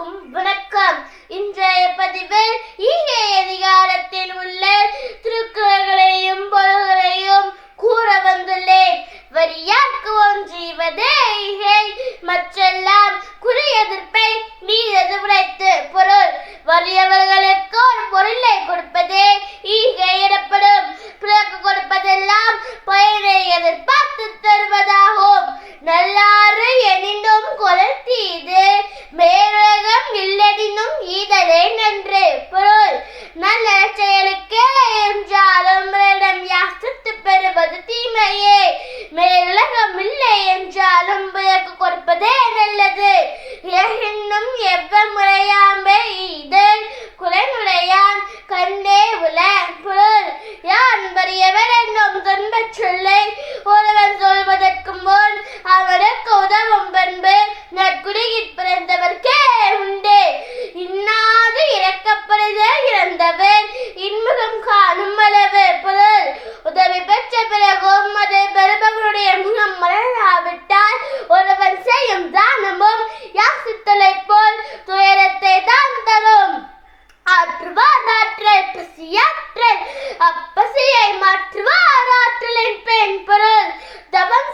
அனைவருக்கும் வணக்கம் இன்றைய பதிவில் ஈகை அதிகாரத்தில் உள்ள திருக்குறள்களையும் பொருள்களையும் கூற வந்துள்ளேன். வரியாக்குவோம் ஜீவதே ஈகை. மற்றெல்லாம் குறி எதிர்ப்பை நீ எதிர்த்து பொருள். வறியவர்களுக்கு ஒரு பொருளை கொடுப்பதே ஈகை எனப்படும். பிறகு கொடுப்பதெல்லாம் பயனை எதிர்பார்த்து என்றாலும் பிறகு கொடுப்பதே நல்லது. இன்னும் எவ்வ முறையாம்பே ஆற்றல் அப்பசியை மாற்றுவார் ஆற்றலின் பெண் பொருள் தவம்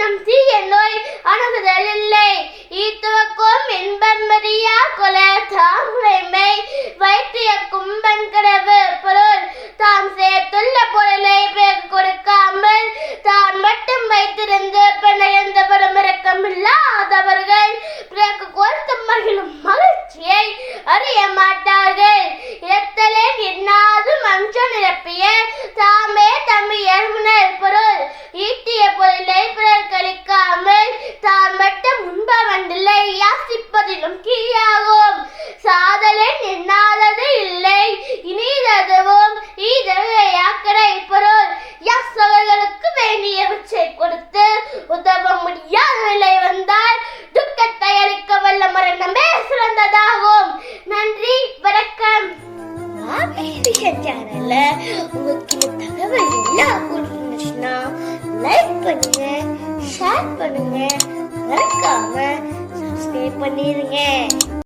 என்னும் தீய நோய் அணுகுதல் இல்லை. ஈத்துவக்கும் இன்பமறியா கொல தாமுறைமை வைத்திய கும்பன் கடவு பொருள். தாம் சேர்த்துள்ள பொருளை பிறகு கொடுக்காமல் தான் மட்டும் வைத்திருந்து பிணையந்தவரும் இரக்கமில்லாதவர்கள். பிறகு கொடுத்து மகிழும் யாசிப்பதிலும் கீழாகும் சாதலன் எண்ணாதது இல்லை. இனிததுவும் ஈதலை யாக்கடை பொருள் யாசவர்களுக்கு வேண்டியவற்றை கொடுத்து உதவ முடியாத நிலை வந்தால் துக்கத்தை அளிக்க வல்ல மரணமே சிறந்ததாகும். நன்றி வணக்கம். சேனல்ல உங்களுக்கு தகவல் எல்லாம் கொடுத்துருந்துச்சுன்னா லைக் பண்ணுங்க ஷேர் பண்ணுங்க மறக்காம சப்ஸ்கிரைப் பண்ணிருங்க